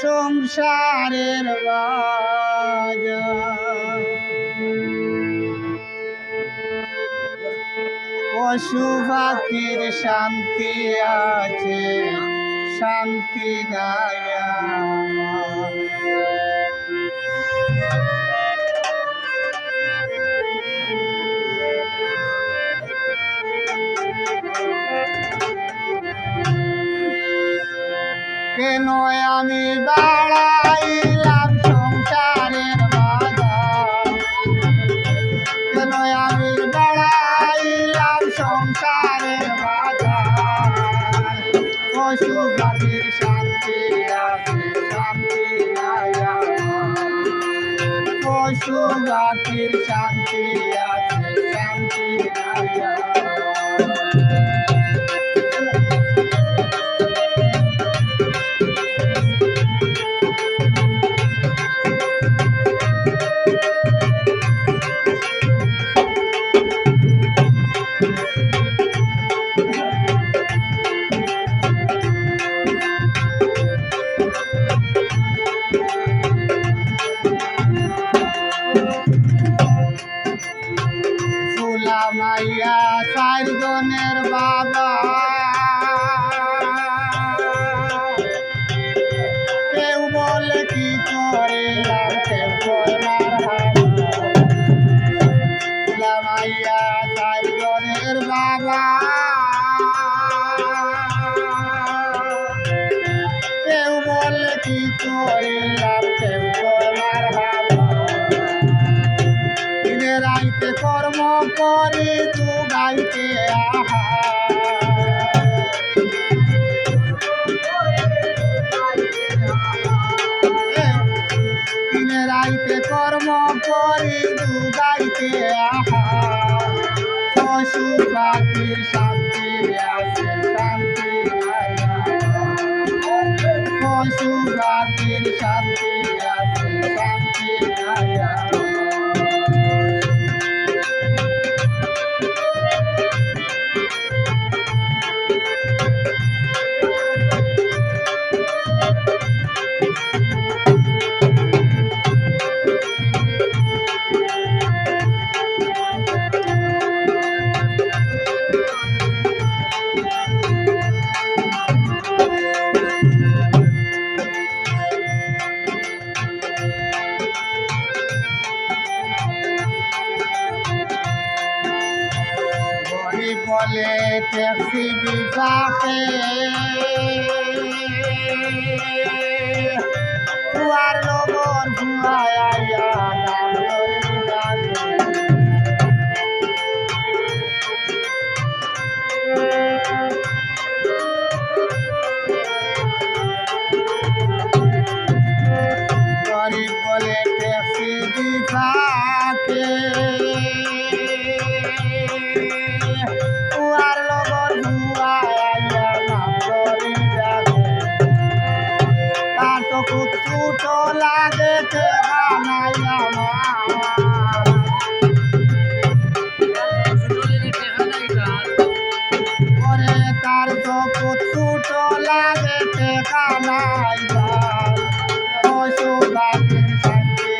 সংসারের পশু পাখির শান্তি আছে শান্তি নাই কেন আমি বাড়াইলাম সংসারের বাজার কেন আমি বাড়াইলাম সংসারের বাজার পশু পাখির শান্তি আছে, শান্তি নাই। পশু পাখির শান্তি মাইয়া চার জনের বাবা। কেউ বলে, কি করে কেউ বাবা। কেউ বলে, কি করে কেউ কর্ম করি তু গাইতে আহা দিনে রাইতে কর্ম করে তু গাইতে আহা পশু পাখির শান্তি শান্তি পশু পাখির শান্তি আছে বলে ট্যাক্সি বিভাগে তুয়ার লগর ভুয়ায় ছোট লাগে বানাই আমার। ওরে তার চকু ছোট লাগে কে কানাই পশু পাখির শান্তি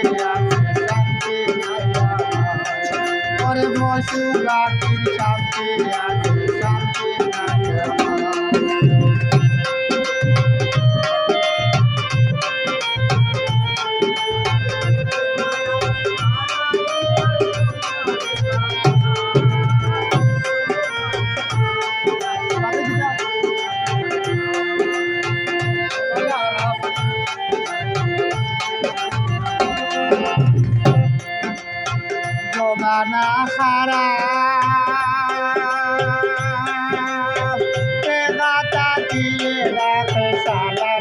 জমানা খারা পেগাতা দিলে রাখে সালার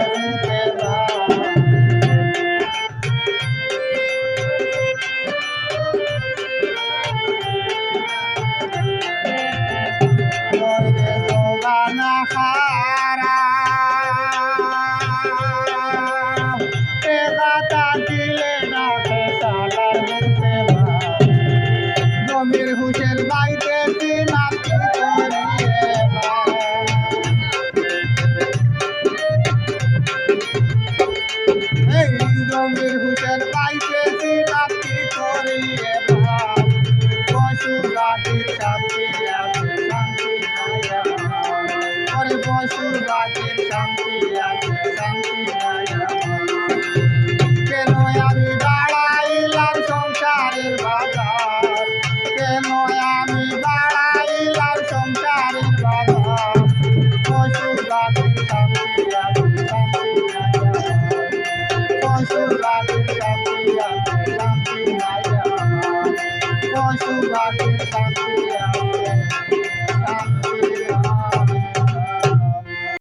পশু জাতির শান্তি আছে শান্তি নাই কেন আমি বাড়াইলাম সংসারের বাজার কেন আমি বাড়াইলাম সংসারের বাজার পশু জাতির শান্তি আছে শান্তি নাই পশু জাতির শান্তি আছে শান্তি নাই পশু জাতির শান্তি